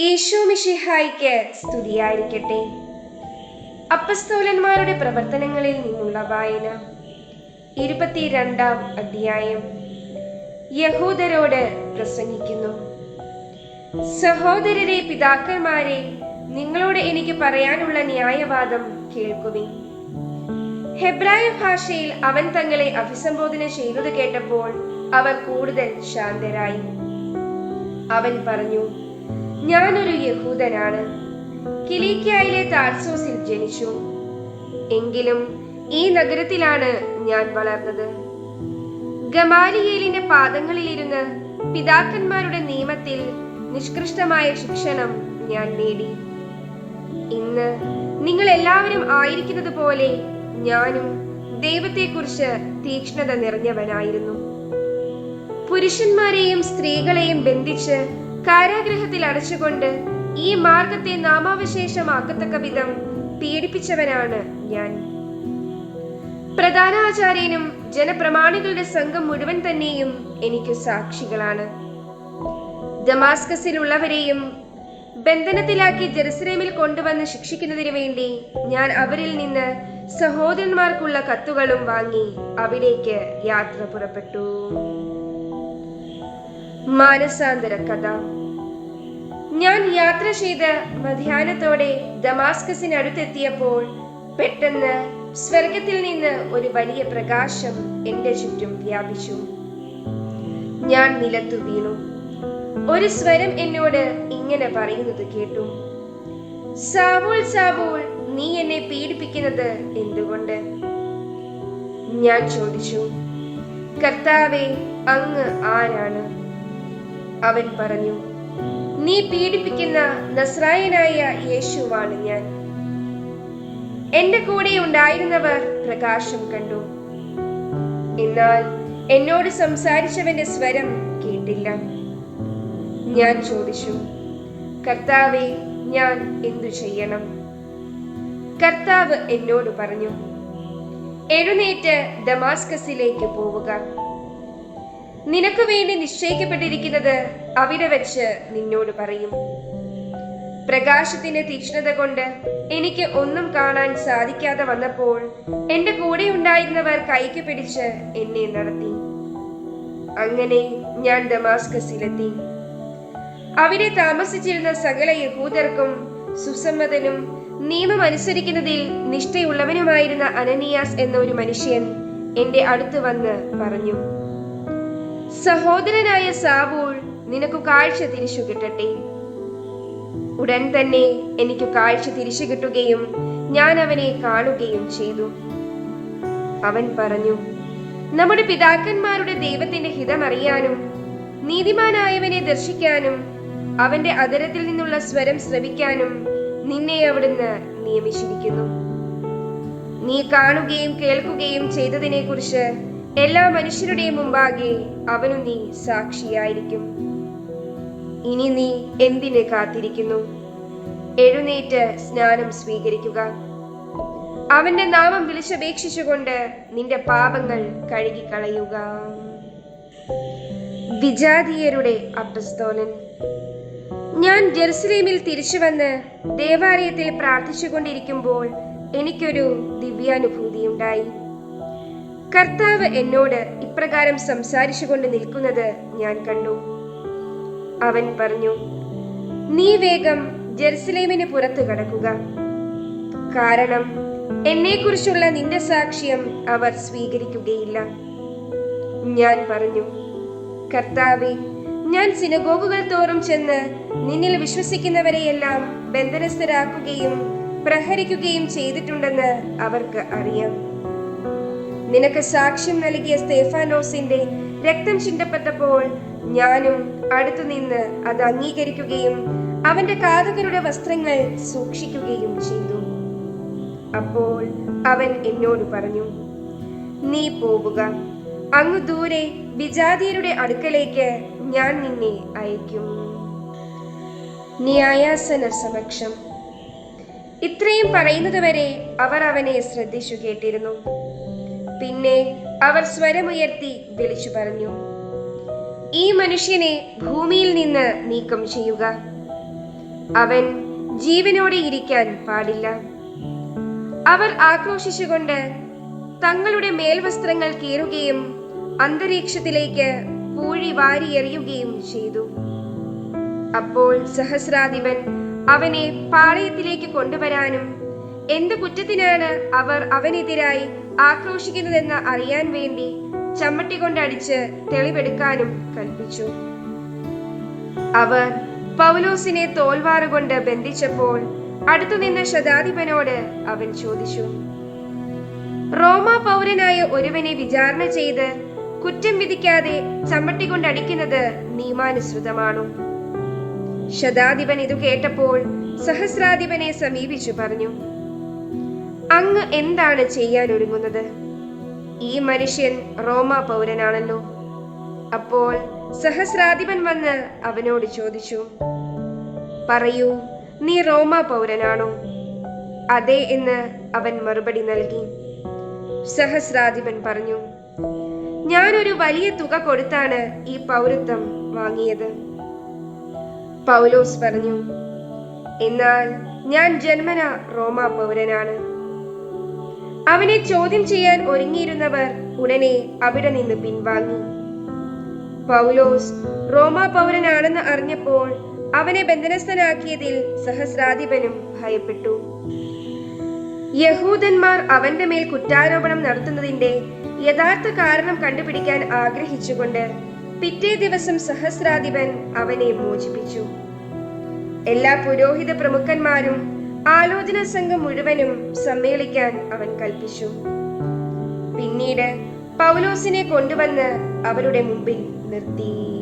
ഈശോ മിഷിഹായിക്ക് സ്തുതിയായിരിക്കട്ടെ. അപ്പസ്തോലന്മാരുടെ പ്രവർത്തനങ്ങളിൽ നിന്നുള്ള വായന ഇരുപത്തിരണ്ടാം അധ്യായം. യഹൂദരോട് പ്രസംഗിക്കുന്നു. സഹോദരരെ പിതാക്കന്മാരെ നിങ്ങളോട് എനിക്ക് പറയാനുള്ള ന്യായവാദം കേൾക്കുവിൻ. ഹെബ്രായ ഭാഷയിൽ അവൻ തങ്ങളെ അഭിസംബോധന ചെയ്തത് കേട്ടപ്പോൾ അവർ കൂടുതൽ ശാന്തരായി. അവൻ പറഞ്ഞു ഞാനൊരു യഹൂദനാണ്. കിലീക്കായിലെ താർസോസിൽ ജനിച്ചു. എങ്കിലും ഈ നഗരത്തിലാണ് ഞാൻ വളർന്നത്. ഗമാലിയേലിന്റെ പാദങ്ങളിലിരുന്ന് പിതാക്കന്മാരുടെ നിയമത്തിൽ നിഷ്കൃഷ്ടമായ ശിക്ഷണം ഞാൻ നേടി. ഇന്ന് നിങ്ങൾ എല്ലാവരും ആയിരിക്കുന്നത് പോലെ ഞാനും ദൈവത്തെക്കുറിച്ച് തീക്ഷ്ണത നിറഞ്ഞവനായിരുന്നു. പുരുഷന്മാരെയും സ്ത്രീകളെയും ബന്ധിച്ച് കാരാഗ്രഹത്തിൽ അടച്ചുകൊണ്ട് ഈ മാർഗത്തെ നാമാവശേഷമാക്കത്തക്ക വിധം പീഡിപ്പിച്ചവനാണ് ഞാൻ. പ്രധാനാചാര്യനും ജനപ്രമാണികളുടെ സംഘം മുഴുവൻ തന്നെയും എനിക്ക് സാക്ഷികളാണ്. ദമാസ്കസിലുള്ളവരെയും ബന്ധനത്തിലാക്കി ജെറുസലേമിൽ കൊണ്ടുവന്ന് ശിക്ഷിക്കുന്നതിനു വേണ്ടി ഞാൻ അവരിൽ നിന്ന് സഹോദരന്മാർക്കുള്ള കത്തുകളും വാങ്ങി അവിടേക്ക് യാത്ര പുറപ്പെട്ടു. മാനസാന്തര കഥ ഞാൻ യാത്ര ചെയ്ത് മധ്യാഹ്നത്തോടെ ദമാസ്കസിനടുത്തെത്തിയപ്പോൾ പെട്ടെന്ന് സ്വർഗത്തിൽ നിന്ന് ഒരു വലിയ പ്രകാശം എന്റെ ചുറ്റും വ്യാപിച്ചു. ഞാൻ നിലത്തു വീണു. ഒരു സ്വരം എന്നോട് ഇങ്ങനെ പറയുന്നത് കേട്ടു. സാവോൾ സാവോൾ നീ എന്നെ പീഡിപ്പിക്കുന്നത് എന്തുകൊണ്ട്? ഞാൻ ചോദിച്ചു. കർത്താവെ അങ്ങ് ആരാണ്? അവൻ പറഞ്ഞു നീ പീഡിപ്പിക്കുന്ന നസ്രായനായ യേശുവാണ് ഞാൻ. എന്റെ കൂടെ ഉണ്ടായിരുന്നവർ പ്രകാശം കണ്ടു. എന്നാൽ എന്നോട് സംസാരിച്ചവന്റെ സ്വരം കേട്ടില്ല. ഞാൻ ചോദിച്ചു കർത്താവെ ഞാൻ എന്തു ചെയ്യണം? കർത്താവ് എന്നോട് പറഞ്ഞു എഴുന്നേറ്റ് ദമാസ്കസിലേക്ക് പോവുക. നിനക്ക് വേണ്ടി നിശ്ചയിക്കപ്പെട്ടിരിക്കുന്നത് അവിടെ വെച്ച് നിന്നോട് പറയും. പ്രകാശത്തിന്റെ തീക്ഷ്ണത കൊണ്ട് എനിക്ക് ഒന്നും കാണാൻ സാധിക്കാതെ വന്നപ്പോൾ എന്റെ കൂടെ ഉണ്ടായിരുന്നവർ കൈക്ക് പിടിച്ച് എന്നെ നടത്തി. അങ്ങനെ ഞാൻ ദമാസ്കസിലെത്തി. അവിടെ താമസിച്ചിരുന്ന സകല യഹൂദർക്കും സുസമ്മതനും നിയമം അനുസരിക്കുന്നതിൽ നിഷ്ഠയുള്ളവനുമായിരുന്ന അനനിയാസ് എന്ന ഒരു മനുഷ്യൻ എന്റെ അടുത്ത് വന്ന് പറഞ്ഞു. സഹോദരനായ സാവൂൾ നിനക്ക് കാഴ്ച തിരിച്ചു കിട്ടട്ടെ. ഉടൻ തന്നെ എനിക്ക് കാഴ്ച തിരിച്ചു കിട്ടുകയും ഞാൻ അവനെ കാണുകയും ചെയ്തു. അവൻ പറഞ്ഞു നമ്മുടെ പിതാക്കന്മാരുടെ ദൈവത്തിന്റെ ഹിതമറിയാനും നീതിമാനായവനെ ദർശിക്കാനും അവന്റെ അതരത്തിൽ നിന്നുള്ള സ്വരം ശ്രവിക്കാനും നിന്നെ അവിടുന്ന് നിയമിച്ചിരിക്കുന്നു. നീ കാണുകയും കേൾക്കുകയും ചെയ്തതിനെ കുറിച്ച് എല്ലാ മനുഷ്യരുടെയും മുമ്പാകെ അവനു നീ സാക്ഷിയായിരിക്കും. ഇനി നീ എന്തിന് കാത്തിരിക്കുന്നു? എഴുന്നേറ്റ് സ്നാനം സ്വീകരിക്കുക. അവന്റെ നാമം വിളിച്ചപേക്ഷിച്ചുകൊണ്ട് നിന്റെ പാപങ്ങൾ കഴുകിക്കളയുക. വിജാതീയരുടെ അപ്പസ്തോലൻ ഞാൻ ജെറുസലേമിൽ തിരിച്ചു വന്ന് ദേവാലയത്തിൽ പ്രാർത്ഥിച്ചുകൊണ്ടിരിക്കുമ്പോൾ എനിക്കൊരു ദിവ്യാനുഭൂതി ഉണ്ടായി കർത്താവ് എന്നോട് ഇപ്രകാരം സംസാരിച്ചുകൊണ്ട് നിൽക്കുന്നത് ഞാൻ കണ്ടു. അവൻ പറഞ്ഞു നീ വേഗം ജെറുസലേമിന് പുറത്തു കടക്കുക. കാരണം എന്നെക്കുറിച്ചുള്ള നിന്റെ സാക്ഷ്യം അവർ സ്വീകരിക്കുകയില്ല. ഞാൻ പറഞ്ഞു കർത്താവെ ഞാൻ സിനഗോഗുകൾ തോറും ചെന്ന് നിന്നിൽ വിശ്വസിക്കുന്നവരെയെല്ലാം ബന്ധനസ്ഥരാക്കുകയും പ്രഹരിക്കുകയും ചെയ്തിട്ടുണ്ടെന്ന് അവർക്ക് അറിയാം. നിനക്ക് സാക്ഷ്യം നൽകിയ സ്തേഫാനോസിന്റെ രക്തം ചിന്തപ്പെട്ടപ്പോൾ ഞാനും അടുത്തു നിന്ന് അത് അംഗീകരിക്കുകയും അവന്റെ കാതകരുടെ വസ്ത്രങ്ങൾ സൂക്ഷിക്കുകയും ചെയ്തു. അപ്പോൾ അവൻ എന്നോട് പറഞ്ഞു നീ പോവുക. അങ്ങ് ദൂരെ വിജാതിയരുടെ അടുക്കലേക്ക് ഞാൻ നിന്നെ അയക്കും ന്യായാസന സമക്ഷം. ഇത്രയും പറയുന്നതുവരെ അവർ അവനെ ശ്രദ്ധിച്ചു കേട്ടിരുന്നു. പിന്നെ അവർ സ്വരമുയർത്തി വിളിച്ചു പറഞ്ഞു ഈ മനുഷ്യനെ ഭൂമിയിൽ നിന്ന് നീക്കം ചെയ്യുക. അവൻ ജീവനോടെ ഇരിക്കാൻ പാടില്ല. അവർ ആക്രോശിച്ചുകൊണ്ട് തങ്ങളുടെ മേൽവസ്ത്രങ്ങൾ കീറുകയും അന്തരീക്ഷത്തിലേക്ക് പൂഴി വാരിയെറിയുകയും ചെയ്തു. അപ്പോൾ സഹസ്രാധിപൻ അവനെ പാളയത്തിലേക്ക് കൊണ്ടുവരാനും എന്ത് കുറ്റത്തിനാണ് അവർ അവനെതിരായി ആക്രോശിക്കുന്നതെന്ന് അറിയാൻ വേണ്ടി ചമ്മട്ടി കൊണ്ടടിച്ച് തെളിവെടുക്കാനും കൽപ്പിച്ചു. അവർ പൗലോസിനെ തോൽവാറുകൊണ്ട് ബന്ധിച്ചപ്പോൾ അടുത്തുനിന്ന ശതാധിപനോട് അവൻ ചോദിച്ചു റോമ പൗരനായ ഒരുവനെ വിചാരണ ചെയ്ത് കുറ്റം വിധിക്കാതെ ചമ്മട്ടി കൊണ്ടടിക്കുന്നത് നിയമാനുസൃതമാണോ? ശതാധിപൻ ഇത് കേട്ടപ്പോൾ സഹസ്രാധിപനെ സമീപിച്ചു പറഞ്ഞു അങ്ങ് എന്താണ് ചെയ്യാൻ ഒരുങ്ങുന്നത്? ഈ മനുഷ്യൻ റോമ പൗരനാണല്ലോ. അപ്പോൾ സഹസ്രാധിപൻ വന്ന് അവനോട് ചോദിച്ചു പറയൂ നീ റോമ പൗരനാണോ? അതെ എന്ന് അവൻ മറുപടി നൽകി. സഹസ്രാധിപൻ പറഞ്ഞു ഞാനൊരു വലിയ തുക കൊടുത്താണ് ഈ പൗരത്വം വാങ്ങിയത്. പൗലോസ് പറഞ്ഞു എന്നാൽ ഞാൻ ജന്മന റോമ പൗരനാണ്. അവനെ ചോദ്യം ചെയ്യാൻ ഒരുങ്ങിയിരുന്നവർ ഉടനെ അവിടെ നിന്ന് പിൻവാങ്ങി. പൗലോസ് റോമാ പൗരനാണെന്ന് അറിഞ്ഞപ്പോൾ അവനെ ബന്ധനസ്ഥനാക്കിയതിൽ സഹസ്രാധിപനും ഭയപ്പെട്ടു. യഹൂദന്മാർ അവന്റെ മേൽ കുറ്റാരോപണം നടത്തുന്നതിന്റെ യഥാർത്ഥ കാരണം കണ്ടുപിടിക്കാൻ ആഗ്രഹിച്ചുകൊണ്ട് പിറ്റേ ദിവസം സഹസ്രാധിപൻ അവനെ മോചിപ്പിച്ചു. എല്ലാ പുരോഹിത പ്രമുഖന്മാരും ആലോചന സംഘം മുഴുവനും സമ്മേളിക്കാൻ അവൻ കൽപ്പിച്ചു. പിന്നീട് പൗലോസിനെ കൊണ്ടുവന്ന് അവരുടെ മുമ്പിൽ നിർത്തി.